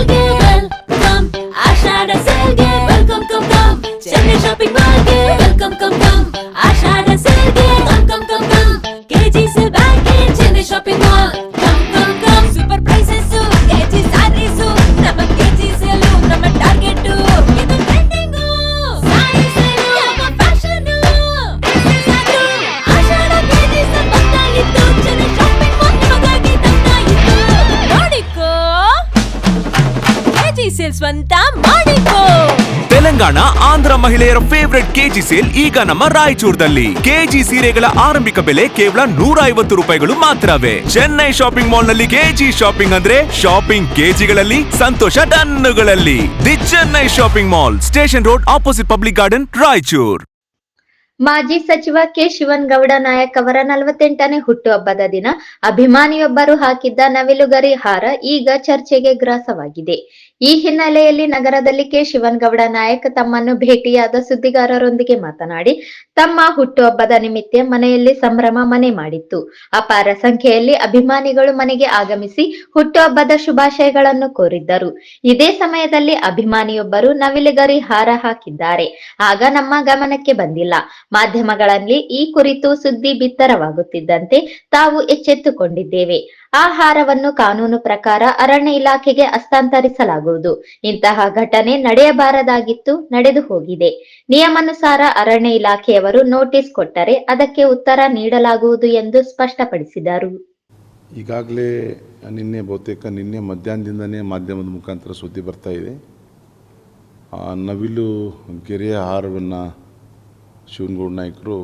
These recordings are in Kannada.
again. ಸೇಲ್ ಸ್ವಂತ ಮಾಡಿಕೋ ತೆಲಂಗಾಣ ಆಂಧ್ರ ಮಹಿಳೆಯರ ಫೇವರೆಟ್ ಕೆಜಿ ಸೇಲ್ ಈಗ ನಮ್ಮ ರಾಯಚೂರದಲ್ಲಿ. ಕೆಜಿ ಸೀರೆಗಳ ಆರಂಭಿಕ ಬೆಲೆ ಕೇವಲ ನೂರ ಐವತ್ತು ರೂಪಾಯಿಗಳು ಮಾತ್ರವೇ. ಚೆನ್ನೈ ಶಾಪಿಂಗ್ ಮಾಲ್ನಲ್ಲಿ ಕೆಜಿ ಶಾಪಿಂಗ್ ಅಂದ್ರೆ ಶಾಪಿಂಗ್ ಕೆಜಿಗಳಲ್ಲಿ ಸಂತೋಷ ಟನ್ನುಗಳಲ್ಲಿ the Chennai shopping mall station road opposite public garden Raichur. ಮಾಜಿ ಸಚಿವ ಕೆ ಶಿವನ್ಗೌಡ ನಾಯಕ್ ಅವರ ನಲವತ್ತೆಂಟನೇ ಹುಟ್ಟುಹಬ್ಬದ ದಿನ ಅಭಿಮಾನಿಯೊಬ್ಬರು ಹಾಕಿದ್ದ ನವಿಲುಗರಿ ಹಾರ ಈಗ ಚರ್ಚೆಗೆ ಗ್ರಾಸವಾಗಿದೆ. ಈ ಹಿನ್ನೆಲೆಯಲ್ಲಿ ನಗರದಲ್ಲಿ ಕೆ ಶಿವನ್ಗೌಡ ನಾಯಕ್ ತಮ್ಮನ್ನು ಭೇಟಿಯಾದ ಸುದ್ದಿಗಾರರೊಂದಿಗೆ ಮಾತನಾಡಿ, ತಮ್ಮ ಹುಟ್ಟುಹಬ್ಬದ ನಿಮಿತ್ತ ಮನೆಯಲ್ಲಿ ಸಂಭ್ರಮ ಮನೆ ಮಾಡಿತ್ತು. ಅಪಾರ ಸಂಖ್ಯೆಯಲ್ಲಿ ಅಭಿಮಾನಿಗಳು ಮನೆಗೆ ಆಗಮಿಸಿ ಹುಟ್ಟುಹಬ್ಬದ ಶುಭಾಶಯಗಳನ್ನು ಕೋರಿದ್ದರು. ಇದೇ ಸಮಯದಲ್ಲಿ ಅಭಿಮಾನಿಯೊಬ್ಬರು ನವಿಲುಗರಿ ಹಾರ ಹಾಕಿದ್ದಾರೆ. ಆಗ ನಮ್ಮ ಗಮನಕ್ಕೆ ಬಂದಿಲ್ಲ. ಮಾಧ್ಯಮಗಳಲ್ಲಿ ಈ ಕುರಿತು ಸುದ್ದಿ ಬಿತ್ತರವಾಗುತ್ತಿದ್ದಂತೆ ತಾವು ಎಚ್ಚೆತ್ತುಕೊಂಡಿದ್ದೇವೆ. ಆ ಹಾರವನ್ನು ಕಾನೂನು ಪ್ರಕಾರ ಅರಣ್ಯ ಇಲಾಖೆಗೆ ಹಸ್ತಾಂತರಿಸಲಾಗುವುದು. ಇಂತಹ ಘಟನೆ ನಡೆಯಬಾರದಾಗಿತ್ತು, ನಡೆದು ಹೋಗಿದೆ. ನಿಯಮಾನುಸಾರ ಅರಣ್ಯ ಇಲಾಖೆಯವರು ನೋಟಿಸ್ ಕೊಟ್ಟರೆ ಅದಕ್ಕೆ ಉತ್ತರ ನೀಡಲಾಗುವುದು ಎಂದು ಸ್ಪಷ್ಟಪಡಿಸಿದರು. ಈಗಾಗಲೇ ನಿನ್ನೆ ಬಹುತೇಕ ನಿನ್ನೆ ಮಧ್ಯಾಹ್ನದಿಂದನೇ ಮಾಧ್ಯಮದ ಮುಖಾಂತರ ಸುದ್ದಿ ಬರ್ತಾ ಇದೆ. ನವಿಲು ಗೆರೆಯ ಆಹಾರವನ್ನು ಶಿವನಗೌಡ ನಾಯಕರು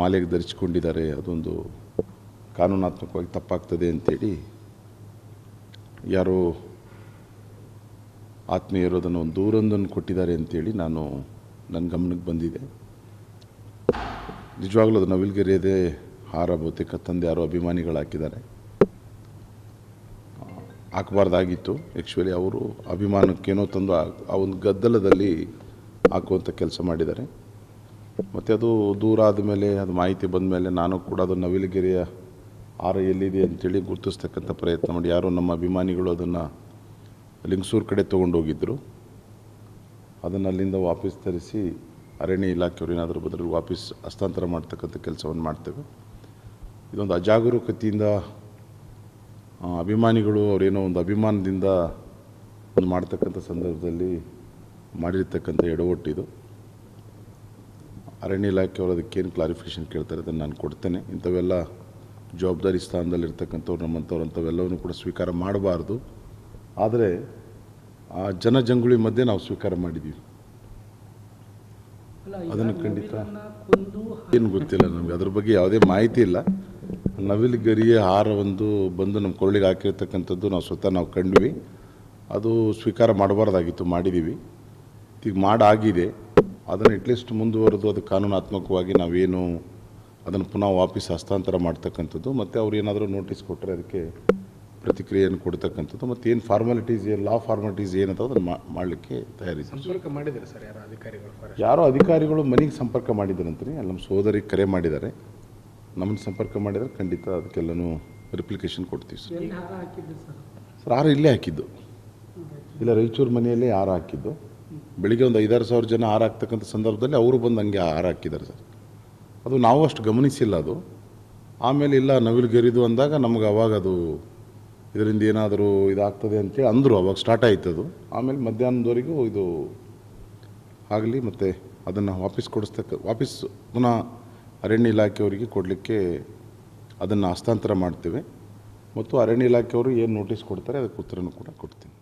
ಮಾಲೆಗೆ ಧರಿಸಿಕೊಂಡಿದ್ದಾರೆ. ಅದೊಂದು ಕಾನೂನಾತ್ಮಕವಾಗಿ ತಪ್ಪಾಗ್ತದೆ ಅಂತೇಳಿ ಯಾರೋ ಆತ್ಮೀಯರು ಅದನ್ನು ಒಂದು ದೂರೊಂದನ್ನು ಕೊಟ್ಟಿದ್ದಾರೆ ಅಂತೇಳಿ ನಾನು ನನ್ನ ಗಮನಕ್ಕೆ ಬಂದಿದೆ. ನಿಜವಾಗ್ಲೂ ಅದು ನವಿಲ್ಗೆರೆಯದೇ ಹಾರ ಬಹುತೇಕ ತಂದೆ ಯಾರೋ ಅಭಿಮಾನಿಗಳು ಹಾಕಿದ್ದಾರೆ ಹಾಕಬಾರ್ದಾಗಿತ್ತು. ಆ್ಯಕ್ಚುಲಿ ಅವರು ಅಭಿಮಾನಕ್ಕೇನೋ ತಂದು ಆ ಒಂದು ಗದ್ದಲದಲ್ಲಿ ಹಾಕುವಂಥ ಕೆಲಸ ಮಾಡಿದ್ದಾರೆ. ಮತ್ತು ಅದು ದೂರ ಆದಮೇಲೆ ಅದು ಮಾಹಿತಿ ಬಂದ ಮೇಲೆ ನಾನು ಕೂಡ ಅದು ನವಿಲುಗೆರೆಯ ಹಾರ ಎಲ್ಲಿದೆ ಅಂತೇಳಿ ಗುರುತಿಸ್ತಕ್ಕಂಥ ಪ್ರಯತ್ನ ಮಾಡಿ ಯಾರೋ ನಮ್ಮ ಅಭಿಮಾನಿಗಳು ಅದನ್ನು ಲಿಂಗಸೂರು ಕಡೆ ತೊಗೊಂಡೋಗಿದ್ದರು ಅದನ್ನು ಅಲ್ಲಿಂದ ವಾಪಸ್ ತರಿಸಿ ಅರಣ್ಯ ಇಲಾಖೆಯವರು ಏನಾದರೂ ಬದಲು ವಾಪಸ್ ಹಸ್ತಾಂತರ ಮಾಡ್ತಕ್ಕಂಥ ಕೆಲಸವನ್ನು ಮಾಡ್ತೇವೆ. ಇದೊಂದು ಅಜಾಗರೂಕತೆಯಿಂದ ಅಭಿಮಾನಿಗಳು ಅವರೇನೋ ಒಂದು ಅಭಿಮಾನದಿಂದ ಒಂದು ಮಾಡ್ತಕ್ಕಂಥ ಸಂದರ್ಭದಲ್ಲಿ ಮಾಡಿರ್ತಕ್ಕಂಥ ಎಡವಟ್ಟಿದು ಅರಣ್ಯ ಇಲಾಖೆಯವರು ಅದಕ್ಕೇನು ಕ್ಲಾರಿಫಿಕೇಷನ್ ಕೇಳ್ತಾರೆ ಅದನ್ನು ನಾನು ಕೊಡ್ತೇನೆ. ಇಂಥವೆಲ್ಲ ಜವಾಬ್ದಾರಿ ಸ್ಥಾನದಲ್ಲಿರ್ತಕ್ಕಂಥವ್ರು ನಮ್ಮಂಥವ್ರು ಅಂಥವೆಲ್ಲವನ್ನು ಕೂಡ ಸ್ವೀಕಾರ ಮಾಡಬಾರ್ದು. ಆದರೆ ಆ ಜನಜಂಗುಳಿ ಮಧ್ಯೆ ನಾವು ಸ್ವೀಕಾರ ಮಾಡಿದ್ದೀವಿ ಅದನ್ನು ಖಂಡಿತ ಏನು ಗೊತ್ತಿಲ್ಲ ನಮಗೆ. ಅದ್ರ ಬಗ್ಗೆ ಯಾವುದೇ ಮಾಹಿತಿ ಇಲ್ಲ. ನವಿಲು ಗರಿಯ ಹಾರ ಒಂದು ಬಂದು ನಮ್ಮ ಕೊರಳಿಗೆ ಹಾಕಿರ್ತಕ್ಕಂಥದ್ದು ನಾವು ಸ್ವತಃ ನಾವು ಕಂಡ್ವಿ. ಅದು ಸ್ವೀಕಾರ ಮಾಡಬಾರ್ದಾಗಿತ್ತು ಮಾಡಿದ್ದೀವಿ ಈಗ ಮಾಡಾಗಿದೆ. ಅದನ್ನು ಅಟ್ಲೀಸ್ಟ್ ಮುಂದುವರೆದು ಅದು ಕಾನೂನಾತ್ಮಕವಾಗಿ ನಾವೇನು ಅದನ್ನು ಪುನಃ ವಾಪಸ್ ಹಸ್ತಾಂತರ ಮಾಡ್ತಕ್ಕಂಥದ್ದು ಮತ್ತು ಅವ್ರು ಏನಾದರೂ ನೋಟಿಸ್ ಕೊಟ್ಟರೆ ಅದಕ್ಕೆ ಪ್ರತಿಕ್ರಿಯೆಯನ್ನು ಕೊಡ್ತಕ್ಕಂಥದ್ದು ಮತ್ತು ಏನು ಫಾರ್ಮಾಲಿಟೀಸ್ ಏನು ಲಾ ಫಾರ್ಮಾಲಿಟೀಸ್ ಏನಂತ ಅದನ್ನು ಮಾಡಲಿಕ್ಕೆ ತಯಾರಿದ್ದೀವಿ ಸಂಪರ್ಕ ಮಾಡಿದ್ದಾರೆ ಸರ್ ಯಾರು ಅಧಿಕಾರಿಗಳು ಯಾರೋ ಅಧಿಕಾರಿಗಳು ಮನೆಗೆ ಸಂಪರ್ಕ ಮಾಡಿದ್ದಾರಂತೀನಿ ಅಲ್ಲಿ ನಮ್ಮ ಸೋದರಿಗೆ ಕರೆ ಮಾಡಿದ್ದಾರೆ. ನಮ್ಮನ್ನು ಸಂಪರ್ಕ ಮಾಡಿದರೆ ಖಂಡಿತ ಅದಕ್ಕೆಲ್ಲನೂ ರಿಪ್ಲಿಕೇಶನ್ ಕೊಡ್ತೀವಿ ಸರ್. ಸರ್? ಹಾರ ಇಲ್ಲೇ ಹಾಕಿದ್ದು. ಇಲ್ಲ ರಾಯಚೂರು ಮನೆಯಲ್ಲೇ ಹಾರ ಹಾಕಿದ್ದು. ಬೆಳಿಗ್ಗೆ ಒಂದು ಐದಾರು ಸಾವಿರ ಜನ ಹಾರ ಹಾಕ್ತಕ್ಕಂಥ ಸಂದರ್ಭದಲ್ಲಿ ಅವರು ಬಂದು ಹಂಗೆ ಹಾರ ಹಾಕಿದ್ದಾರೆ ಸರ್. ಅದು ನಾವು ಅಷ್ಟು ಗಮನಿಸಿಲ್ಲ ಅದು. ಆಮೇಲೆ ಇಲ್ಲ, ನವಿಲುಗೆರಿದು ಅಂದಾಗ ನಮ್ಗೆ ಅವಾಗ ಅದು ಇದರಿಂದ ಏನಾದರೂ ಇದಾಗ್ತದೆ ಅಂತೇಳಿ ಅಂದರು, ಅವಾಗ ಸ್ಟಾರ್ಟ್ ಆಯ್ತು ಅದು. ಆಮೇಲೆ ಮಧ್ಯಾಹ್ನದವರೆಗೂ ಇದು ಆಗಲಿ ಮತ್ತು ಅದನ್ನು ವಾಪಸ್ ಕೊಡಿಸ್ತಕ್ಕ, ವಾಪಸ್ ಪುನಃ ಅರಣ್ಯ ಇಲಾಖೆಯವರಿಗೆ ಕೊಡಲಿಕ್ಕೆ ಅದನ್ನು ಹಸ್ತಾಂತರ ಮಾಡ್ತೇವೆ. ಮತ್ತು ಅರಣ್ಯ ಇಲಾಖೆಯವರು ಏನು ನೋಟಿಸ್ ಕೊಡ್ತಾರೆ, ಅದಕ್ಕೆ ಉತ್ತರನೂ ಕೂಡ ಕೊಡ್ತೀನಿ.